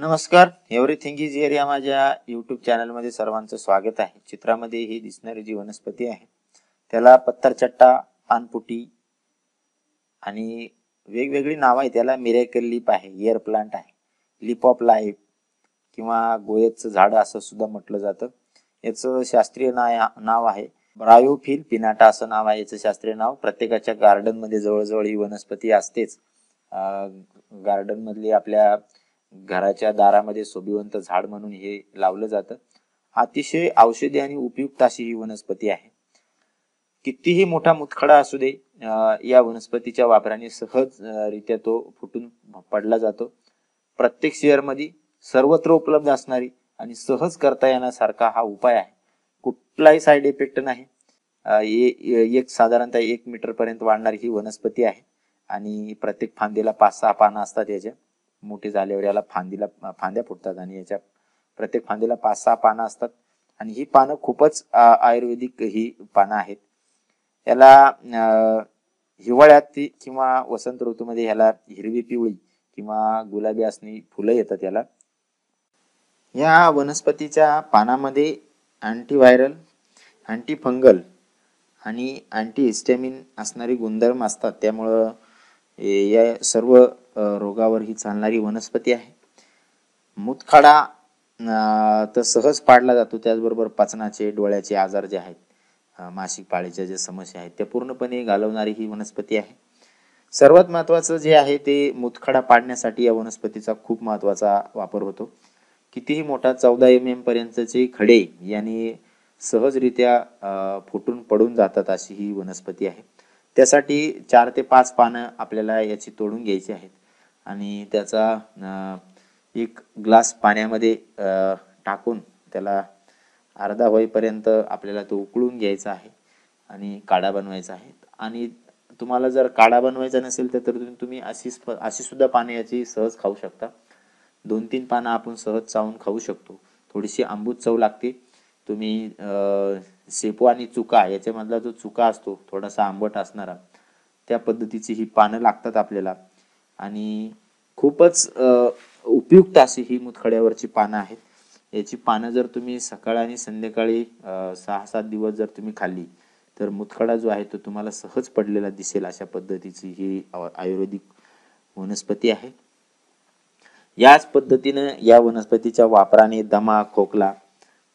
नमस्कार. Everything is here या माझ्या युट्यूब चॅनलमध्ये सर्वांचं स्वागत आहे. चित्रामध्ये ही दिसणारी जी वनस्पती आहे त्याला पत्थरचट्टा पानपुटी आणि वेगवेगळी नावं आहे त्याला मिरेकल लिप आहे इयर प्लांट आहे लिप ऑफ लाईफ किंवा गोयतचं झाड असं सुद्धा म्हटलं जातं. याचं शास्त्रीय नाव नाव आहे ब्रायोफिल पिनाटा असं नाव आहे याचं शास्त्रीय नाव. प्रत्येकाच्या गार्डनमध्ये जवळजवळ ही वनस्पती असतेच. गार्डनमधली आपल्या घराच्या दारामध्ये शोभिवंत झाड म्हणून हे लावलं जातं. अतिशय औषधी आणि उपयुक्त अशी ही वनस्पती आहे. कितीही मोठा मुतखडा असू दे या वनस्पतीच्या वापराने सहज रित्या तो फुटून पडला जातो. प्रत्येक शेअरमध्ये सर्वत्र उपलब्ध असणारी आणि सहज करता येण्यासारखा हा उपाय आहे. कुठलाही साईड इफेक्ट नाही. एक साधारणतः एक मीटर पर्यंत वाढणारी ही वनस्पती आहे. आणि प्रत्येक फांदीला पाच सहा पानं असतात याच्या. मोठी झाल्यावर याला फांदीला फांद्या फुटतात आणि याच्या प्रत्येक फांदीला पाच सहा पानं असतात. आणि ही पानं खूपच आयुर्वेदिक ही पानं आहेत. याला हिवाळ्यात किंवा वसंत ऋतूमध्ये ह्याला हिरवी पिवळी किंवा गुलाबी असणी फुलं येतात याला. या वनस्पतीच्या पानामध्ये अँटीव्हायरल अँटी फंगल आणि अँटी हिस्टॅमिन असणारी गुणधर्म असतात. त्यामुळं या सर्व रोगावर ही चालणारी वनस्पती आहे. मुतखाडा तर सहज पाडला जातो. त्याचबरोबर पचनाचे डोळ्याचे आजार जे आहेत मासिक पाळीच्या ज्या समस्या आहेत त्या पूर्णपणे घालवणारी ही वनस्पती आहे. सर्वात महत्वाचं जे आहे ते मुतखडा पाडण्यासाठी या वनस्पतीचा खूप महत्त्वाचा वापर होतो. कितीही मोठा चौदा एम एम पर्यंतचे खडे यांनी सहजरित्या फुटून पडून जातात अशी ही वनस्पती आहे. त्यासाठी चार ते पाच पानं आपल्याला याची तोडून घ्यायची आहेत. आणि त्याचा एक ग्लास पाण्यामध्ये टाकून त्याला अर्धा होईपर्यंत आपल्याला तो उकळून घ्यायचा आहे आणि काढा बनवायचा आहे. आणि तुम्हाला जर काढा बनवायचा नसेल तर तुम्ही अशी अशी सुद्धा पाने याची सहज खाऊ शकता. दोन तीन पानं आपण सहज चावून खाऊ शकतो. थोडीशी आंबूत चव लागते. तुम्ही शेपू आणि चुका याच्यामधला जो चुका असतो थोडासा आंबट असणारा त्या पद्धतीची ही पानं लागतात आपल्याला. आणि खूपच उपयुक्त अशी ही मुतखड्यावरची पानं आहेत. याची पानं जर तुम्ही सकाळ आणि संध्याकाळी सहा सात दिवस जर तुम्ही खाल्ली तर मुतखडा जो आहे तो तुम्हाला सहज पडलेला दिसेल अशा पद्धतीची ही आयुर्वेदिक वनस्पती आहे. याच पद्धतीनं या वनस्पतीच्या वापराने दमा खोकला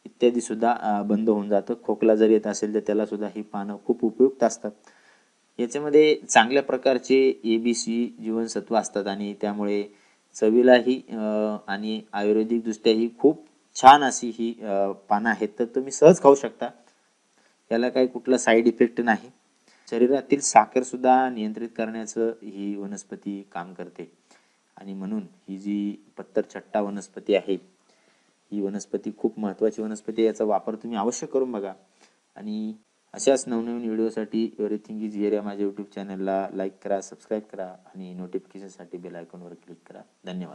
इत्यादी सुद्धा बंद होऊन जातं. खोकला जर येत असेल तर त्याला सुद्धा ही पानं खूप उपयुक्त असतात. याच्यामध्ये चांगल्या प्रकारचे ए बी सी जीवनसत्व असतात आणि त्यामुळे चवीलाही आणि आयुर्वेदिकदृष्ट्याही खूप छान अशी ही पानं आहेत. तर तुम्ही सहज खाऊ शकता. याला काही कुठला साईड इफेक्ट नाही. शरीरातील साखरसुद्धा नियंत्रित करण्याचं ही वनस्पती काम करते. आणि म्हणून ही जी पत्तरछट्टा वनस्पती आहे ही वनस्पती खूप महत्त्वाची वनस्पती याचा वापर तुम्ही अवश्य करून बघा. आणि अशाच नवनवीन व्हिडिओसाठी एव्हरीथिंग इज एरिया माझ्या यूट्यूब चॅनलला लाईक करा सबस्क्राईब करा आणि नोटिफिकेशनसाठी बेल आयकॉनवर क्लिक करा. धन्यवाद.